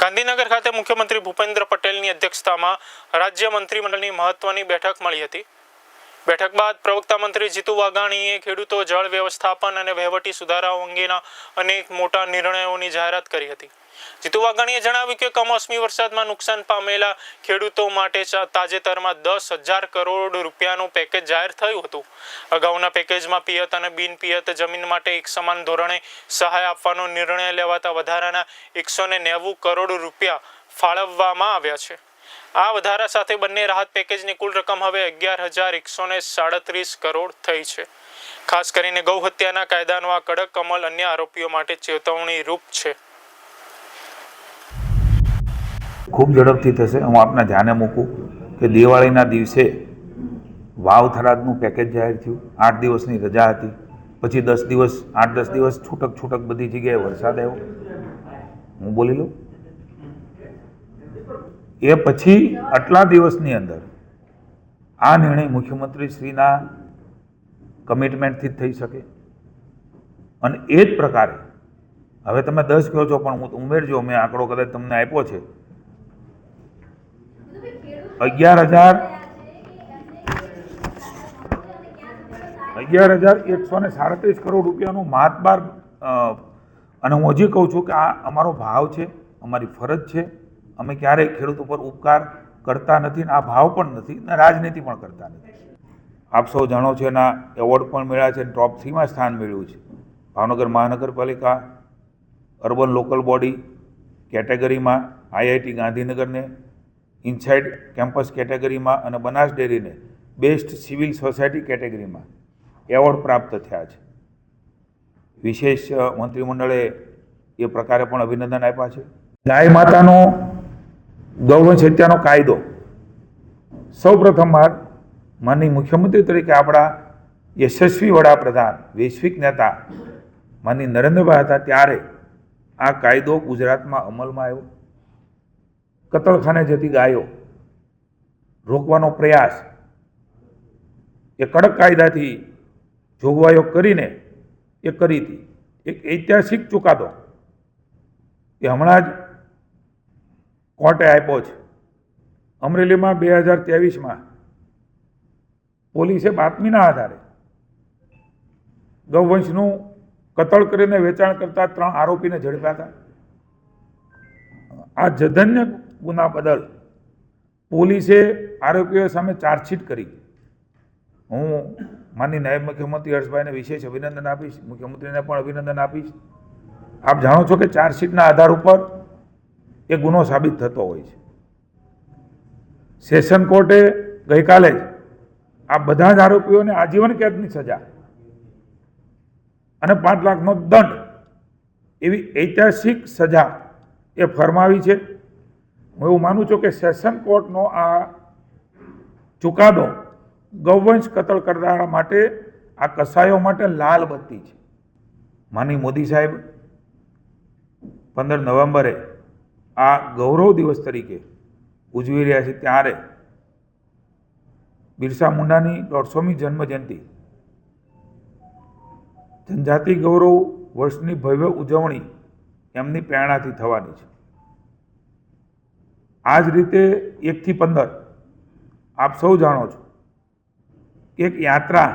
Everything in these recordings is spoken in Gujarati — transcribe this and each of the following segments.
ગાંધીનગર ખાતે મુખ્યમંત્રી ભૂપેન્દ્ર પટેલની અધ્યક્ષતામાં રાજ્ય મંત્રીમંડળની મહત્વની બેઠક મળી હતી. બેઠક બાદ પ્રવક્તા મંત્રી જીતુ વાઘાણીએ ખેડૂતો જળ વ્યવસ્થાપન અને વહીવટી સુધારાઓ અંગેના અનેક મોટા નિર્ણયોની જાહેરાત કરી હતી. જીતુ વાઘાણીએ જણાવ્યું કે કમોસમી વરસાદમાં નુકસાન પામેલા ખેડૂતો માટે તાજેતરમાં દસ હજાર કરોડ રૂપિયાનું પેકેજ જાહેર થયું હતું. અગાઉના પેકેજમાં પિયત અને બિન પિયત જમીન માટે એક સમાન ધોરણે સહાય આપવાનો નિર્ણય લેવાતા વધારાના એકસો નેવું કરોડ રૂપિયા ફાળવવામાં આવ્યા છે. આ વધારા સાથે બંને રાહત પેકેજની કુલ રકમ હવે અગિયાર હજાર એકસો ને સાડત્રીસ કરોડ થઈ છે. ખાસ કરીને ગૌ હત્યાના કાયદાનો આ કડક અમલ અન્ય આરોપીઓ માટે ચેતવણી રૂપ છે. ખૂબ ઝડપથી થશે. હું આપના ધ્યાને મૂકું કે દિવાળીના દિવસે વાવ થરાદનું પેકેજ જાહેર થયું. આઠ દિવસની રજા હતી. પછી દસ દિવસ, આઠ દસ દિવસ છૂટક છૂટક બધી જગ્યાએ વરસાદ આવ્યો. હું બોલી લઉં? એ પછી આટલા દિવસની અંદર આ નિર્ણય મુખ્યમંત્રી શ્રીના કમિટમેન્ટથી જ થઈ શકે. અને એ જ પ્રકારે, હવે તમે દસ કહો છો, પણ હું ઉમેરજો, મેં આંકડો કદાચ તમને આપ્યો છે. અગિયાર હજાર અગિયાર હજાર એકસો ને સાડત્રીસ કરોડ રૂપિયાનું મહાત્બાર અને હું હજી કહું છું કે આ અમારો ભાવ છે, અમારી ફરજ છે. અમે ક્યારેય ખેડૂત ઉપર ઉપકાર કરતા નથી ને આ ભાવ પણ નથી ને રાજનીતિ પણ કરતા નથી. આપ સૌ જાણો છો એના એવોર્ડ પણ મળ્યા છે ટોપ થ્રીમાં સ્થાન મેળવ્યું છે. ભાવનગર મહાનગરપાલિકા અર્બન લોકલ બોડી કેટેગરીમાં આઈઆઈટી ગાંધીનગરને ઇનસાઇડ કેમ્પસ કેટેગરીમાં અને બનાસ ડેરીને બેસ્ટ સિવિલ સોસાયટી કેટેગરીમાં એવોર્ડ પ્રાપ્ત થયા છે. વિશેષ મંત્રીમંડળે એ પ્રકારે પણ અભિનંદન આપ્યા છે. ગાય માતાનો હત્યાનો કાયદો. સૌ પ્રથમવાર માનની મુખ્યમંત્રી તરીકે આપણા યશસ્વી વડાપ્રધાન, વૈશ્વિક નેતા માનની નરેન્દ્રભાઈ હતા ત્યારે આ કાયદો ગુજરાતમાં અમલમાં આવ્યો. કતલખાને જતી ગાયો રોકવાનો પ્રયાસ એ કડક કાયદાથી જોગવાઈઓ કરીને એ કરી હતી. એક ઐતિહાસિક ચુકાદો. એ હમણાં જ કોર્ટે આપ્યો છે. અમરેલીમાં બે હજાર ત્રેવીસમાં પોલીસે બાતમીના આધારે ગૌવંશનું કતલ કરીને વેચાણ કરતા ત્રણ આરોપીને ઝડપ્યા હતા. આ જધન્ય ગુના બદલ પોલીસે આરોપીઓ સામે ચાર્જશીટ કરી. હું માની નાયબ મુખ્યમંત્રી હર્ષભાઈને વિશેષ અભિનંદન આપીશ, મુખ્યમંત્રીને પણ અભિનંદન આપીશ. આપ જાણો છો કે ચાર્જશીટના આધાર ઉપર એ ગુનો સાબિત થતો હોય છે. સેશન કોર્ટે ગઈકાલે જ આ બધા જ આરોપીઓને આજીવન કેદની સજા અને પાંચ લાખનો દંડ એવી ઐતિહાસિક સજા એ ફરમાવી છે. હું એવું માનું છું કે સેશન કોર્ટનો આ ચુકાદો ગૌવંશ કતલ કરનારા માટે, આ કસાયો માટે લાલ બત્તી છે. માની મોદી સાહેબ, પંદર નવેમ્બરે આ ગૌરવ દિવસ તરીકે ઉજવી રહ્યા છે ત્યારે બિરસા મુંડાની દોઢસોમી જન્મ જયંતિ જનજાતિ ગૌરવ વર્ષની ભવ્ય ઉજવણી એમની પ્રેરણાથી થવાની છે. આ જ રીતે એકથી પંદર આપ સૌ જાણો છો એક યાત્રા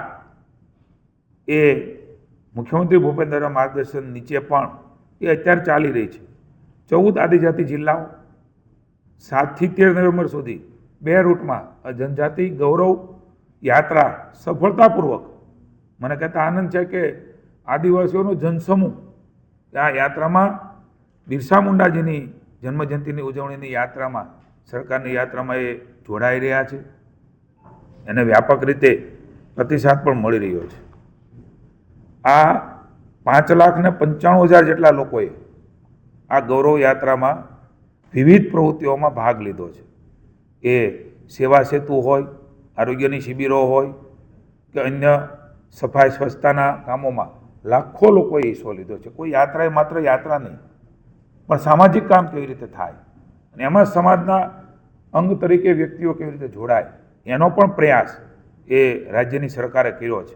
એ મુખ્યમંત્રી ભૂપેન્દ્રના માર્ગદર્શન નીચે પણ એ અત્યારે ચાલી રહી છે. ચૌદ આદિજાતિ જિલ્લાઓ સાતથી તેર નવેમ્બર સુધી બે રૂટમાં આ જનજાતિ, ગૌરવ, યાત્રા સફળતાપૂર્વક. મને કહેતા આનંદ છે કે આદિવાસીઓનો જનસમૂહ આ યાત્રામાં બિરસા મુંડાજીની જન્મજયંતિની ઉજવણીની યાત્રામાં, સરકારની યાત્રામાં એ જોડાઈ રહ્યા છે. એને વ્યાપક રીતે પ્રતિસાદ પણ મળી રહ્યો છે. આ પાંચ લાખ ને પંચાણું હજાર જેટલા લોકોએ આ ગૌરવ યાત્રામાં વિવિધ પ્રવૃત્તિઓમાં ભાગ લીધો છે. એ સેવા સેતુ હોય, આરોગ્યની શિબિરો હોય કે અન્ય સફાઈ સ્વચ્છતાના કામોમાં લાખો લોકોએ હિસ્સો લીધો છે. કોઈ યાત્રા એ માત્ર યાત્રા નહીં, પણ સામાજિક કામ કેવી રીતે થાય અને એમાં સમાજના અંગ તરીકે વ્યક્તિઓ કેવી રીતે જોડાય, એનો પણ પ્રયાસ એ રાજ્યની સરકારે કર્યો છે.